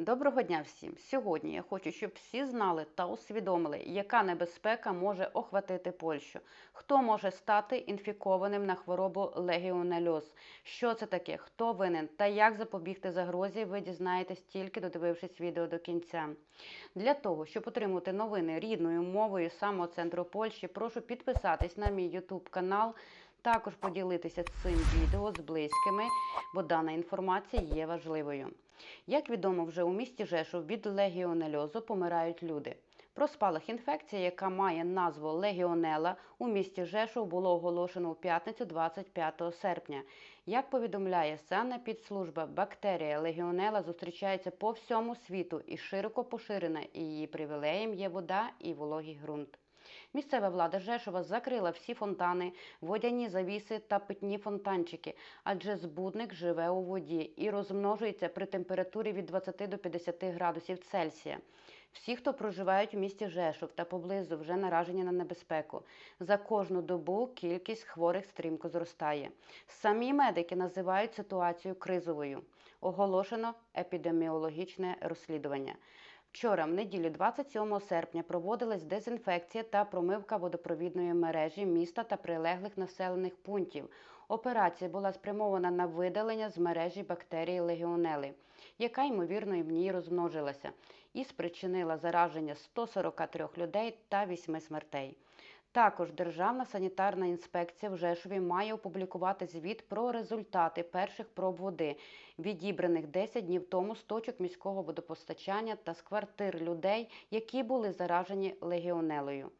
Доброго дня всім! Сьогодні я хочу, щоб всі знали та усвідомили, яка небезпека може охватити Польщу, хто може стати інфікованим на хворобу легіонельоз, що це таке, хто винен та як запобігти загрозі, ви дізнаєтесь тільки додивившись відео до кінця. Для того, щоб отримати новини рідною мовою самого центру Польщі, прошу підписатись на мій YouTube канал. Також поділитися цим відео з близькими, бо дана інформація є важливою. Як відомо, вже у місті Жешов від легіонельозу помирають люди. Про спалах інфекції, яка має назву легіонела, у місті Жешов було оголошено у п'ятницю 25 серпня. Як повідомляє санна підслужба, бактерія легіонела зустрічається по всьому світу і широко поширена, і її привілеєм є вода і вологий ґрунт. Місцева влада Жешова закрила всі фонтани, водяні завіси та питні фонтанчики, адже збудник живе у воді і розмножується при температурі від 20 до 50 градусів Цельсія. Всі, хто проживають в місті Жешов та поблизу, вже наражені на небезпеку. За кожну добу кількість хворих стрімко зростає. Самі медики називають ситуацію кризовою. Оголошено епідеміологічне розслідування. Вчора, в неділю 27 серпня, проводилась дезінфекція та промивка водопровідної мережі міста та прилеглих населених пунктів. Операція була спрямована на видалення з мережі бактерії легіонели, яка ймовірно і в ній розмножилася, і спричинила зараження 143 людей та 8 смертей. Також Державна санітарна інспекція в Жешові має опублікувати звіт про результати перших проб води, відібраних 10 днів тому з точок міського водопостачання та з квартир людей, які були заражені легіонелою.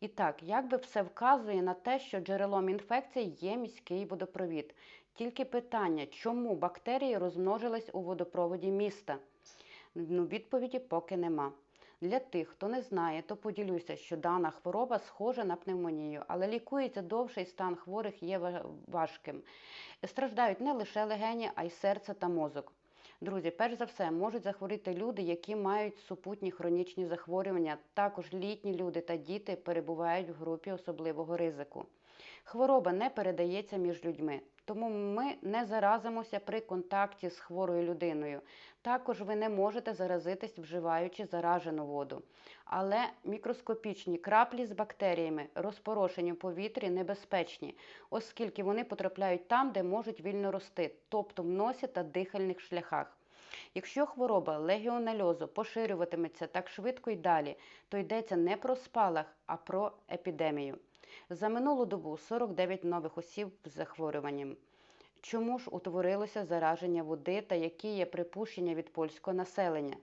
І так, якби все вказує на те, що джерелом інфекції є міський водопровід. Тільки питання, чому бактерії розмножились у водопроводі міста? Ну, відповіді поки нема. Для тих, хто не знає, то поділюся, що дана хвороба схожа на пневмонію, але лікується довше і стан хворих є важким. Страждають не лише легені, а й серце та мозок. Друзі, перш за все, можуть захворіти люди, які мають супутні хронічні захворювання. Також літні люди та діти перебувають в групі особливого ризику. Хвороба не передається між людьми, тому ми не заразимося при контакті з хворою людиною. Також ви не можете заразитись, вживаючи заражену воду. Але мікроскопічні краплі з бактеріями, розпорошені в повітрі, небезпечні, оскільки вони потрапляють там, де можуть вільно рости, тобто в носі та дихальних шляхах. Якщо хвороба легіонельозу поширюватиметься так швидко й далі, то йдеться не про спалах, а про епідемію. За минулу добу 49 нових осіб з захворюванням. Чому ж утворилося зараження води та які є припущення від польського населення?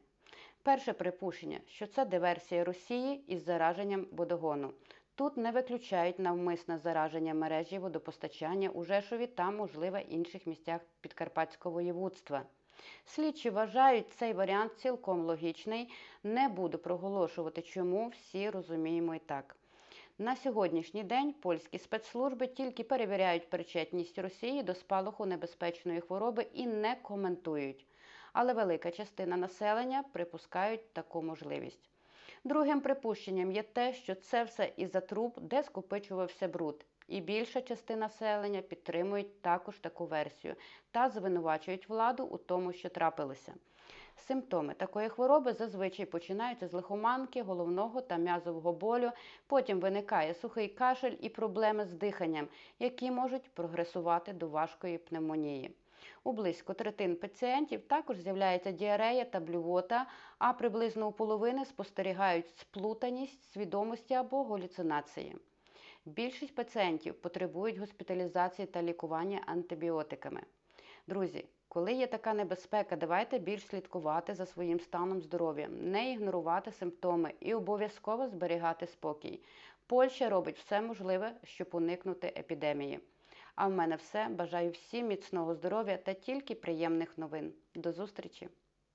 Перше припущення, що це диверсія Росії із зараженням водогону. Тут не виключають навмисне зараження мережі водопостачання у Жешові та, можливо, інших місцях Підкарпатського воєводства. Слідчі вважають цей варіант цілком логічний. Не буду проголошувати, чому всі розуміємо і так. На сьогоднішній день польські спецслужби тільки перевіряють причетність Росії до спалаху небезпечної хвороби і не коментують. Але велика частина населення припускають таку можливість. Другим припущенням є те, що це все із-за труб, де скопичувався бруд. І більша частина населення підтримують також таку версію та звинувачують владу у тому, що трапилося. Симптоми такої хвороби зазвичай починаються з лихоманки, головного та м'язового болю. Потім виникає сухий кашель і проблеми з диханням, які можуть прогресувати до важкої пневмонії. У близько третин пацієнтів також з'являється діарея та блювота, а приблизно у половини спостерігають сплутаність свідомості або галюцинації. Більшість пацієнтів потребують госпіталізації та лікування антибіотиками. Друзі, коли є така небезпека, давайте більш слідкувати за своїм станом здоров'я, не ігнорувати симптоми і обов'язково зберігати спокій. Польща робить все можливе, щоб уникнути епідемії. А в мене все. Бажаю всім міцного здоров'я та тільки приємних новин. До зустрічі!